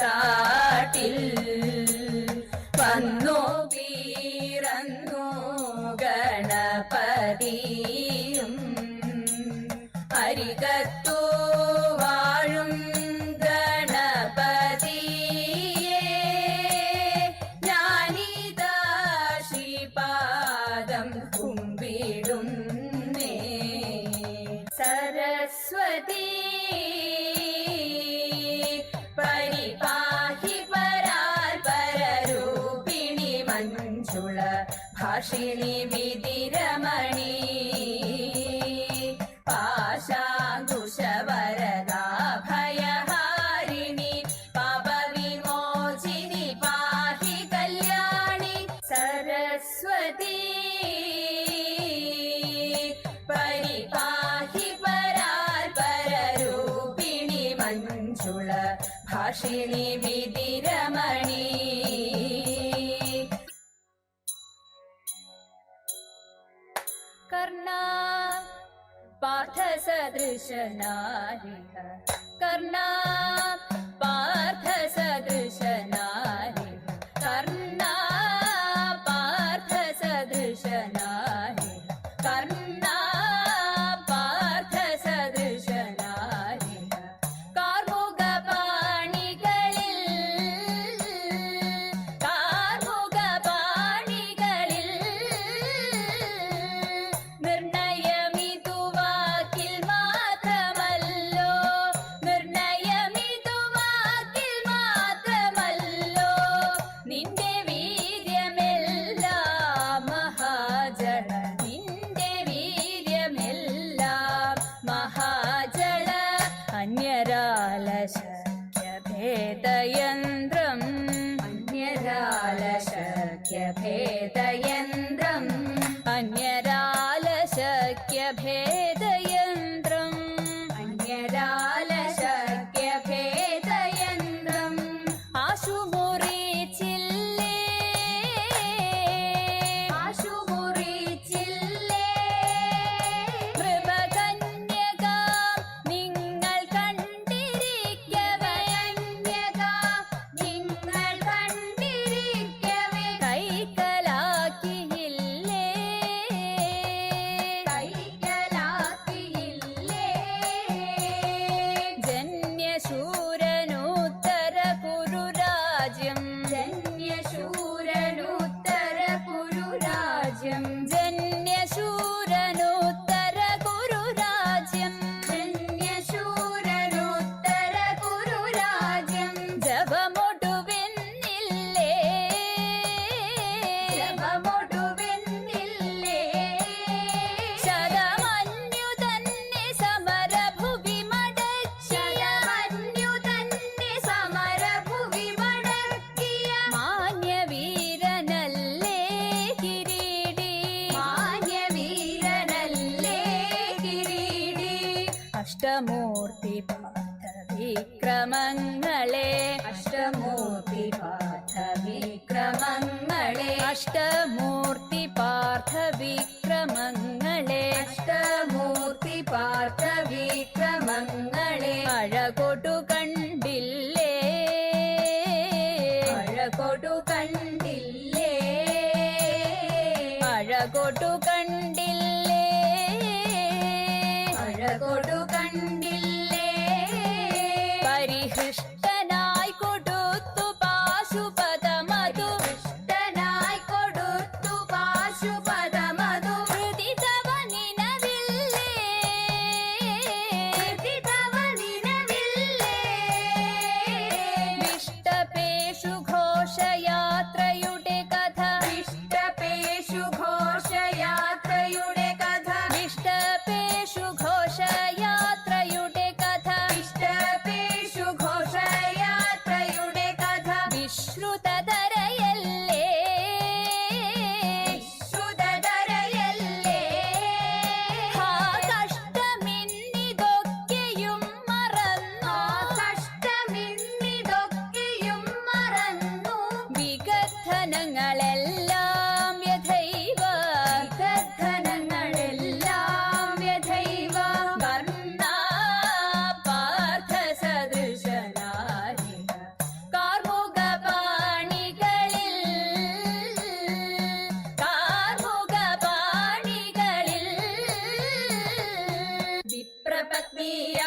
താട്ടിൽ വന്നു പി ശ്രീ വിതിരമ No. अन्यजालशक्यभेदयन्त्रम् अन्यजालशक्यभेदयन् അഷ്ടമൂർത്തി പാർത്ഥ അഷ്ടമൂർത്തി പാർത്ഥ അഷ്ടമൂർത്തി പാർത്ഥ അഷ്ടമൂർത്തി പാർത്ഥ അഴകൊടു കണ്ടില്ലേ? അഴകൊടു കണ്ടില്ലേ? അഴകൊടു കണ്ടില്ലേ? അഴകൊടു ಶ್ರುತ ಧರೆಯಲ್ಲಿ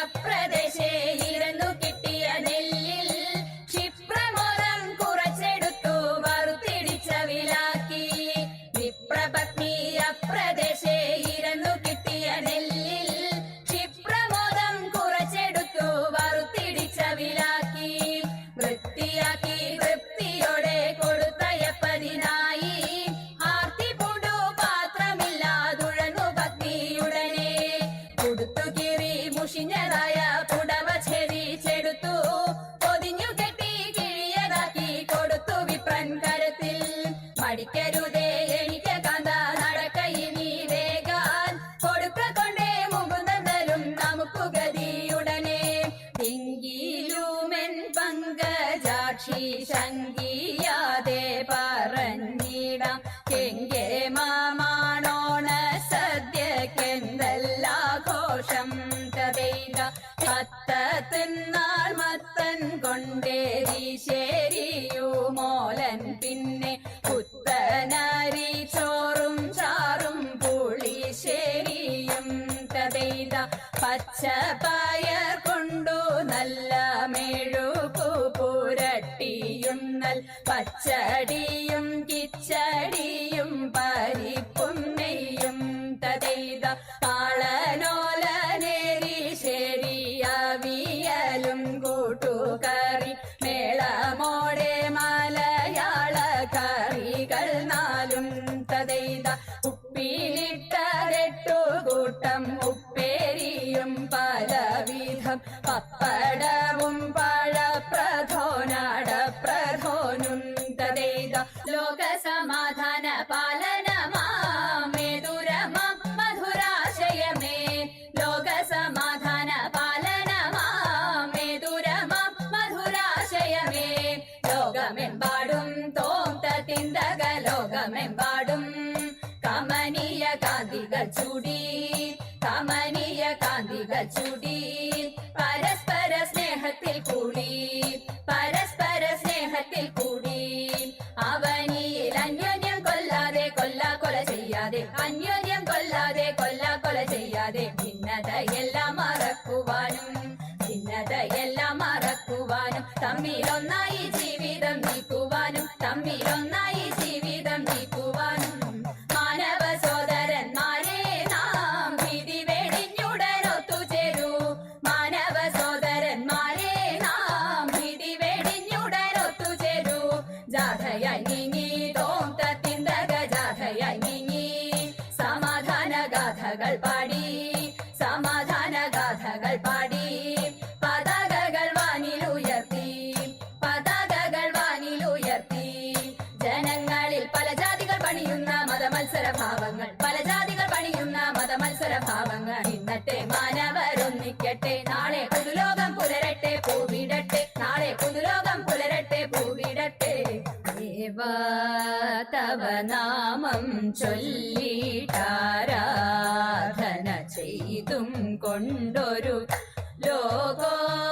ಅಪ್ರದೇಶ ജീവിതത്തിൽ പച്ചടിയും ലോകസമാധാന പാലനമാമേതുരമം മധുരാശയമേ ലോകസമാധാന പാലനമാമേതുരമം മധുരാശയമേ ലോകമെമ്പാടും തോന്ത തിന്തക ലോകമെമ്പാടും കമനീയ കാന്തികൾ ചൂടി കമനീയ കാന്തിക ചൂടി ഭിന്നതയെല്ലാം മറക്കുവാനും തമ്മിലൊന്നായി ജീവിതം നീക്കുവാനും തമ്മിലൊന്നായി ജീവിതം നീക്കുവാനും മാനവ സോദരന്മാരെ നാം വിധി വെടിഞ്ഞുടനൊത്തുചേരൂ മാനവ സോദരന്മാരെ നാം വിധി വെടിഞ്ഞുടനൊത്തുചേരൂ ജാഥയായി നീങ്ങി തോന്ത ഭാവങ്ങൾ പല ജാതികൾ പണിയുന്ന മതമത്സര ഭാവങ്ങൾ. ഇന്നത്തെ മാനവരൊന്നിക്കട്ടെ നാളെ പുതുലോകം പുലരട്ടെ പൂവിടട്ടെ. നാളെ പുതുലോകം പുലരട്ടെ പൂവിടട്ടെ. ദേവാ തവ നാമം ചൊല്ലിട്ടാരാധന ചെയ്തും കൊണ്ടൊരു ലോകോപകാരിയതാവുകയാണെന്നുടെ